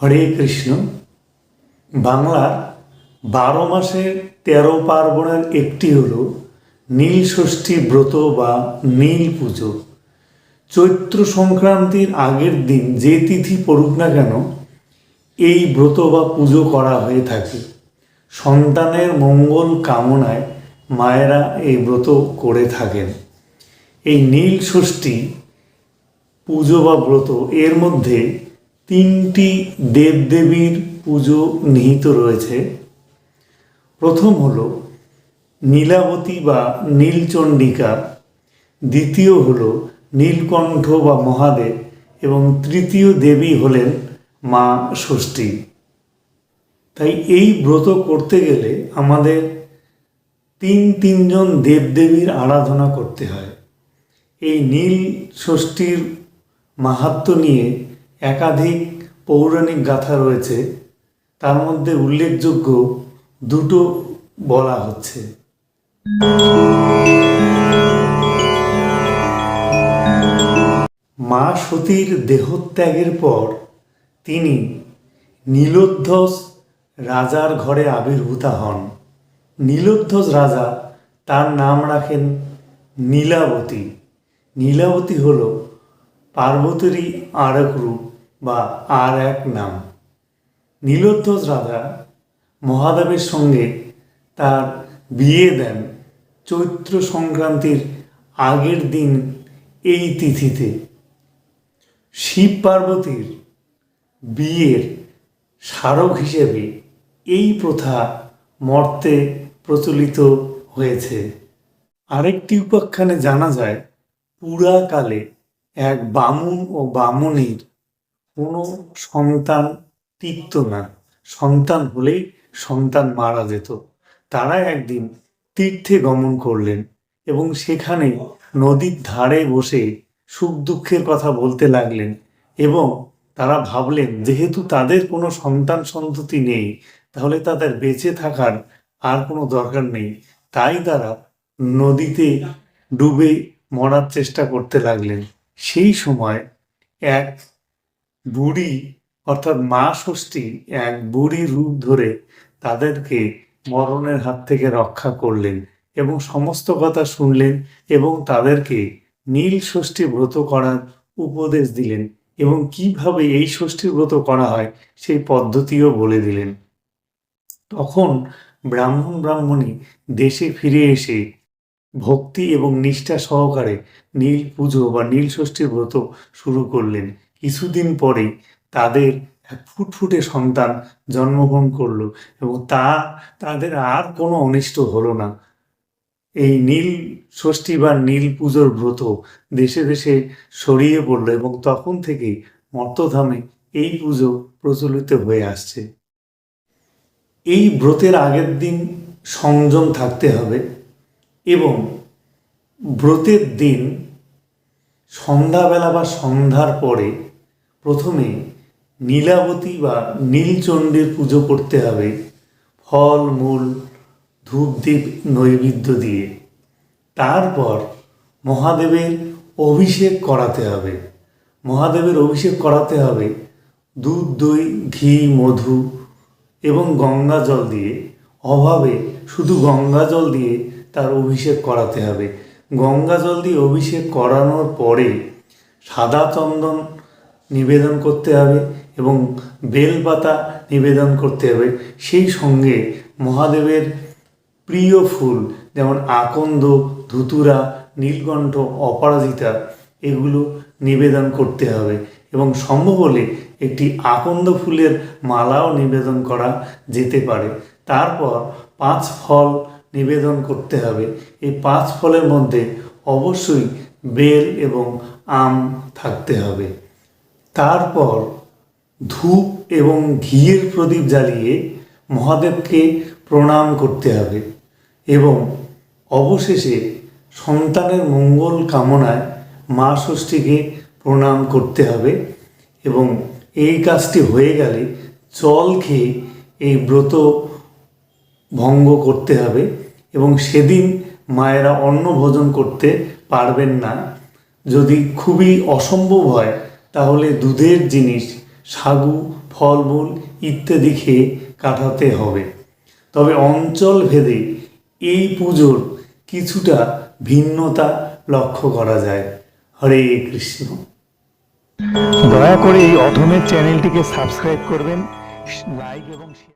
হরে কৃষ্ণ। বাংলার বারো মাসের তেরো পার্বণের একটি হল নীল ষষ্ঠী ব্রত বা নীল পুজো। চৈত্র সংক্রান্তির আগের দিন যে তিথি পড়ুক না কেন, এই ব্রত বা পুজো করা হয়ে থাকে। সন্তানের মঙ্গল কামনায় মায়েরা এই ব্রত করে থাকেন। এই নীল ষষ্ঠী পুজো বা ব্রত, এর মধ্যে তিনটি দেবদেবীর পুজো নিহিত রয়েছে। প্রথম হল নীলাবতী বা নীলচণ্ডিকা, দ্বিতীয় হল নীলকণ্ঠ বা মহাদেব, এবং তৃতীয় দেবী হলেন মা ষষ্ঠী। তাই এই ব্রত করতে গেলে আমাদের তিন তিনজন দেবদেবীর আরাধনা করতে হয়। এই নীল ষষ্ঠীর মাহাত্ম নিয়ে একাধিক পৌরাণিক গাথা রয়েছে, তার মধ্যে উল্লেখযোগ্য দুটো বলা হচ্ছে। মা সতীর দেহত্যাগের পর তিনি নীলোধ্বস রাজার ঘরে আবির্ভূতা হন। নীলোধ্বস রাজা তার নাম রাখেন নীলাবতী। নীলাবতী হল পার্বতীরই আর এক রূপ। বা আর এক নাম। নীলোধ্বস রাজা মহাদেবের সঙ্গে তার বিয়ে দেন চৈত্র সংক্রান্তির আগের দিন এই তিথিতে। শিব পার্বতীর বিয়ের স্মারক হিসেবে এই প্রথা মর্তে প্রচলিত হয়েছে। আরেকটি উপাখ্যানে জানা যায়, পুরাকালে এক বামুন ও বামুনির কোনো সন্তান টিকত না। সন্তান হলেই সন্তান মারা যেত। তারা একদিন তীর্থে গমন করলেন এবং সেখানে নদীর ধারে বসে সুখ দুঃখের কথা বলতে লাগলেন এবং তারা ভাবলেন, যেহেতু তাদের কোনো সন্তান সন্ততি নেই, তাহলে তাদের বেঁচে থাকার আর কোনো দরকার নেই। তাই তারা নদীতে ডুবে মরার চেষ্টা করতে লাগলেন। সেই সময় এক বুড়ি, অর্থাৎ মা ষষ্ঠী, এক বুড়ি রূপ ধরে তাদেরকে মরণের হাত থেকে রক্ষা করলেন এবং সমস্ত কথা শুনলেন এবং তাদেরকে নীল ষষ্ঠী ব্রত করার উপদেশ দিলেন এবং কীভাবে এই ষষ্ঠীর ব্রত করা হয় সেই পদ্ধতিও বলে দিলেন। তখন ব্রাহ্মণ ব্রাহ্মণী দেশে ফিরে এসে ভক্তি এবং নিষ্ঠা সহকারে নীল পুজো বা নীল ষষ্ঠীর ব্রত শুরু করলেন। কিছুদিন পরেই তাদের এক ফুটফুটে সন্তান জন্মগ্রহণ করল এবং তা, তাদের আর কোনো অনিষ্ট হলো না। এই নীল ষষ্ঠী বা নীল পুজোর ব্রত দেশে দেশে সরিয়ে পড়ল এবং তখন থেকেই মর্তধামে এই পুজো প্রচলিত হয়ে আসছে। এই ব্রতের আগের দিন সংযম থাকতে হবে এবং ব্রতের দিন সন্ধ্যাবেলা বা সন্ধ্যার পরে প্রথমে নীলাবতী বা নীলচণ্ডীর পুজো করতে হবে ফল, মূল, ধূপদীপ, নৈবেদ্য দিয়ে। তারপর মহাদেবের অভিষেক করাতে হবে। মহাদেবের অভিষেক করাতে হবে দুধ, দই, ঘি, মধু এবং গঙ্গা জল দিয়ে। অভাবে শুধু গঙ্গা জল দিয়ে তার অভিষেক করাতে হবে। গঙ্গা জল দিয়ে অভিষেক করানোর পরে সাদা চন্দন নিবেদন করতে হবে এবং বেলপাতা নিবেদন করতে হবে। সেই সঙ্গে মহাদেবের প্রিয় ফুল যেমন আকন্দ, ধুতুরা, নীলকণ্ঠ, অপরাজিতা, এগুলো নিবেদন করতে হবে। এবং সম্ভব হলে একটি আকন্দ ফুলের মালাও নিবেদন করা যেতে পারে। তারপর পাঁচ ফল নিবেদন করতে হবে। এই পাঁচ ফলের মধ্যে অবশ্যই বেল এবং আম থাকতে হবে। তারপর ধূপ এবং ঘিয়ের প্রদীপ জ্বালিয়ে মহাদেবকে প্রণাম করতে হবে এবং অবশেষে সন্তানের মঙ্গল কামনায় মা ষষ্ঠীকে প্রণাম করতে হবে এবং এই কাজটি হয়ে গেলে জল খেয়ে এই ব্রত ভঙ্গ করতে হবে এবং সেদিন মায়েরা অন্ন ভোজন করতে পারবেন না। যদি খুবই অসম্ভব হয় তাহলে দুধের জিনিস, সাগু, ফলমূল ইত্যাদি খেয়ে কাটাতে হবে। তবে অঞ্চল ভেদে এই পুজোর কিছুটা ভিন্নতা লক্ষ্য করা যায়। হরে কৃষ্ণ। দয়া করে এই অধমের চ্যানেলটিকে সাবস্ক্রাইব করবেন, লাইক এবং